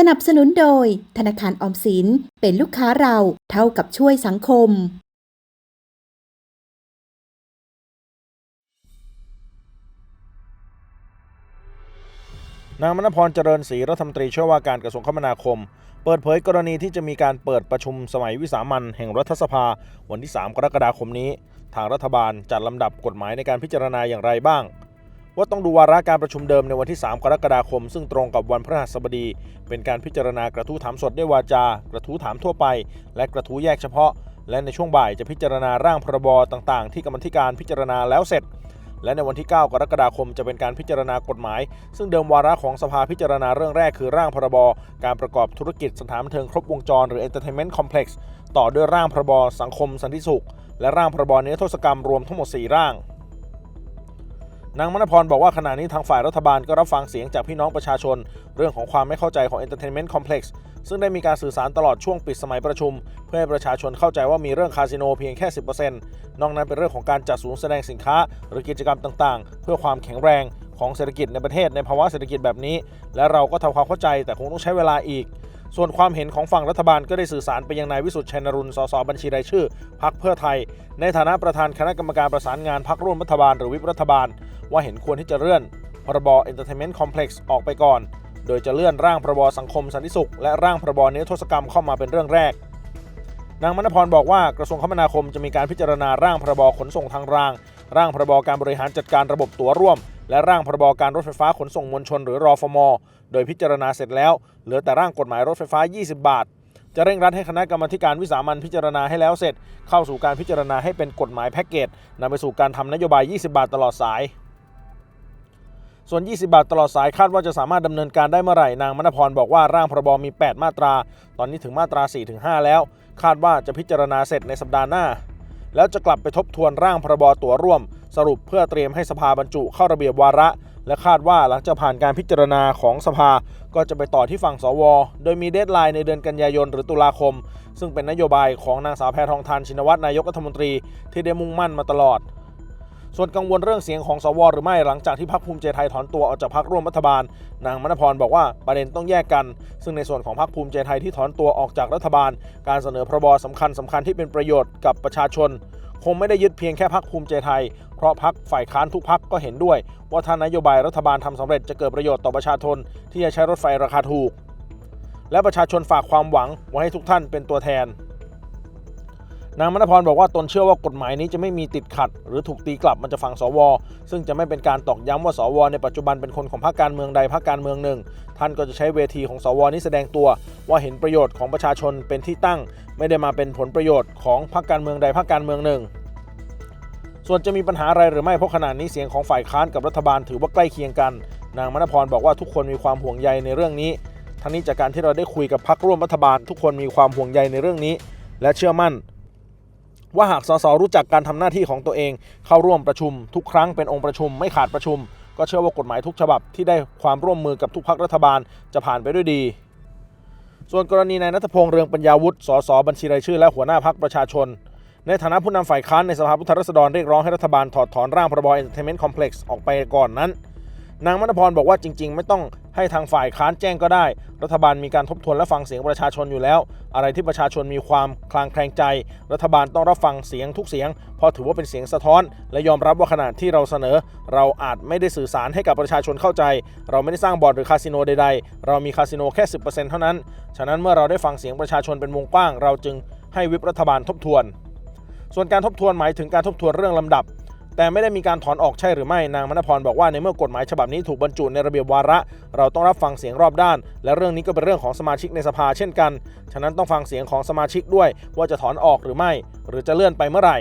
สนับสนุนโดย ธนาคารออมสินเป็นลูกค้าเราเท่ากับช่วยสังคม นางมณพรเจริญศรีรัฐมนตรีช่วยว่าการกระทรวงคมนาคม เปิดเผยกรณีที่จะมีการเปิดประชุมสมัยวิสามันแห่งรัฐสภา วันที่ 3 กรกฎาคมนี้ ทางรัฐบาลจัดลำดับกฎหมายในการพิจารณาอย่างไรบ้าง ว่าต้องดูวาระการประชุมเดิมในวันที่ 3 กรกฎาคม ซึ่งตรงกับวันพฤหัสบดี เป็นการพิจารณากระทู้ถามสดด้วยวาจา กระทู้ถามทั่วไป และกระทู้แยกเฉพาะ และในช่วงบ่ายจะพิจารณาร่างพรบต่างๆ ที่กรรมธิการพิจารณาแล้วเสร็จ และในวันที่ 9 กรกฎาคมจะเป็นการพิจารณากฎหมาย ซึ่งเดิมวาระของสภาพิจารณาเรื่องแรกคือร่างพรบการประกอบธุรกิจสถานบันเทิงครบวงจรหรือ Entertainment Complex ต่อด้วยร่างพรบสังคมสันติสุข และร่างพรบนิรโทษกรรมรวมทั้งหมด 4 ร่าง นางมณพรบอกว่าขณะนี้ทางฝ่ายรัฐบาลก็รับฟังเสียงจากพี่น้องประชาชน เรื่องของความไม่เข้าใจของ Entertainment Complex ซึ่งได้มีการสื่อสารตลอดช่วงปิดสมัยประชุม เพื่อให้ประชาชนเข้าใจว่ามีเรื่องคาสิโนเพียงแค่ 10%นอกนั้นเป็นเรื่องของการจัดศูนย์แสดงสินค้า หรือกิจกรรมต่างๆ เพื่อความแข็งแรงของเศรษฐกิจในประเทศในภาวะเศรษฐกิจแบบนี้ และเราก็ทำความเข้าใจแต่คงต้องใช้เวลาอีก ส่วนความเห็นของฝั่งรัฐบาลก็ได้สื่อสารไปยังนายวิสุทธิ์ชัยนรุนสสบัญชีรายชื่อพักเพื่อไทย ในฐานะประธานคณะกรรมการประสานงานพักร่วมรัฐบาลหรือวิปรัฐบาล ว่าเห็นควรที่จะเลื่อนพรบ Entertainment Complex ออกไปก่อน โดยจะเลื่อนร่างพรบสังคมสันติสุข และร่างพรบนิรโทษกรรมเข้ามาเป็นเรื่องแรก นางมณพรบอกว่ากระทรวงคมนาคมจะมีการพิจารณาร่างพรบขนส่งทางราง ร่างพรบการบริหารจัดการระบบตั๋วร่วม และร่างพรบการรถไฟฟ้าขนส่งมวลชนหรือรอฟม โดยพิจารณาเสร็จแล้ว เหลือแต่ร่างกฎหมายรถไฟฟ้า 20 บาท จะเร่งรัดให้คณะกรรมาการวิสามันพิจารณาให้แล้วเสร็จ เข้าสู่การพิจารณาให้เป็นกฎหมายแพ็กเกจนำไปสู่การทำนโยบาย 20 บาทตลอดสายส่วน 20 บาทตลอดสายคาดว่าจะสามารถดำเนินการได้เมื่อไหร่ นางมณพรบอกว่าร่างพรบมี 8 มาตรา ตอนนี้ถึงมาตรา 4-5 แล้ว คาดว่าจะพิจารณาเสร็จในสัปดาห์หน้า แล้วจะกลับไปทบทวนร่างพรบตั๋วร่วม สรุปเพื่อเตรียมให้สภาบรรจุเข้าระเบียบวาระ และคาดว่าหลังจากผ่านการพิจารณาของสภา ก็จะไปต่อที่ฝั่งสว โดยมีเดทไลน์ในเดือนกันยายนหรือตุลาคม ซึ่งเป็นนโยบายของนางสาวแพทองทานชินวัตรนายกรัฐมนตรี ที่ได้มุ่งมั่นมาตลอด ส่วนกังวลเรื่องเสียงของสวหรือไม่หลังจากที่พรรคภูมิใจไทยถอนตัวออกจากพรรคร่วมรัฐบาล นางมณพรบอกว่าประเด็นต้องแยกกัน ซึ่งในส่วนของพรรคภูมิใจไทยที่ถอนตัวออกจากรัฐบาล การเสนอพรบสำคัญสำคัญที่เป็นประโยชน์กับประชาชน คงไม่ได้ยึดเพียงแค่พรรคภูมิใจไทย เพราะพรรคฝ่ายค้านทุกพรรคก็เห็นด้วย ว่าถ้านโยบายรัฐบาลทำสำเร็จจะเกิดประโยชน์ต่อประชาชนที่จะใช้รถไฟราคาถูก และประชาชนฝากความหวังไว้ให้ทุกท่านเป็นตัวแทน นางมณพรบอกว่าตนเชื่อว่ากฎหมายนี้จะไม่มีติดขัด หรือถูกตีกลับมันจะฝั่งสว ซึ่งจะไม่เป็นการตอกย้ำว่าสว ในปัจจุบันเป็นคนของพรรคการเมืองใดพรรคการเมืองหนึ่ง ท่านก็จะใช้เวทีของสวนี้แสดงตัว ว่าเห็นประโยชน์ของประชาชนเป็นที่ตั้ง ไม่ได้มาเป็นผลประโยชน์ของพรรคการเมืองใดพรรคการเมืองหนึ่งส่วนจะมีปัญหาอะไรหรือไม่เพราะขณะนี้เสียงของฝ่ายค้านกับรัฐบาลถือว่าใกล้เคียงกัน นางมณพรบอกว่าทุกคนมีความห่วงใยในเรื่องนี้ ทั้งนี้จากการที่เราได้คุยกับพรรคร่วมรัฐบาล ทุกคนมีความห่วงใยในเรื่องนี้ และเชื่อมั่น ว่าหากสสรู้จักการทำหน้าที่ของตัวเอง เข้าร่วมประชุม ทุกครั้งเป็นองค์ประชุมไม่ขาดประชุม ก็เชื่อว่ากฎหมายทุกฉบับที่ได้ความร่วมมือกับทุกพักรัฐบาลจะผ่านไปด้วยดี ส่วนกรณีนายนัทพงษ์เรืองปัญญาวุฒิสสบัญชีรายชื่อและหัวหน้าพักประชาชน ในฐานะผู้นำฝ่ายค้านในสภาผู้แทนราษฎรเรียกร้องให้รัฐบาลถอดถอนร่างพรบ Entertainment Complex ออกไปก่อนนั้น นางมณพรบอกว่าจริง ๆ ไม่ต้องให้ทางฝ่ายค้านแจ้งก็ได้ รัฐบาลมีการทบทวนและฟังเสียงประชาชนอยู่แล้ว อะไรที่ประชาชนมีความคลางแคลงใจ รัฐบาลต้องรับฟังเสียงทุกเสียงเพราะถือว่าเป็นเสียงสะท้อน และยอมรับว่าขณะที่เราเสนอ เราอาจไม่ได้สื่อสารให้กับประชาชนเข้าใจ เราไม่ได้สร้างบ่อนหรือคาสิโนใดๆ เรามีคาสิโนแค่ 10%เท่านั้น ฉะนั้นเมื่อเราได้ฟังเสียงประชาชนเป็นวงกว้าง เราจึงให้วิปรัฐบาลทบทวน ส่วนการทบทวนหมายถึงการทบทวนเรื่องลำดับ แต่ไม่ได้มีการถอนออกใช่หรือไม่นางมณพรบอกว่าในเมื่อกฎหมายฉบับนี้ถูกบรรจุในระเบียบวาระ เราต้องรับฟังเสียงรอบด้าน และเรื่องนี้ก็เป็นเรื่องของสมาชิกในสภาเช่นกัน ฉะนั้นต้องฟังเสียงของสมาชิกด้วย ว่าจะถอนออกหรือไม่ หรือจะเลื่อนไปเมื่อไหร่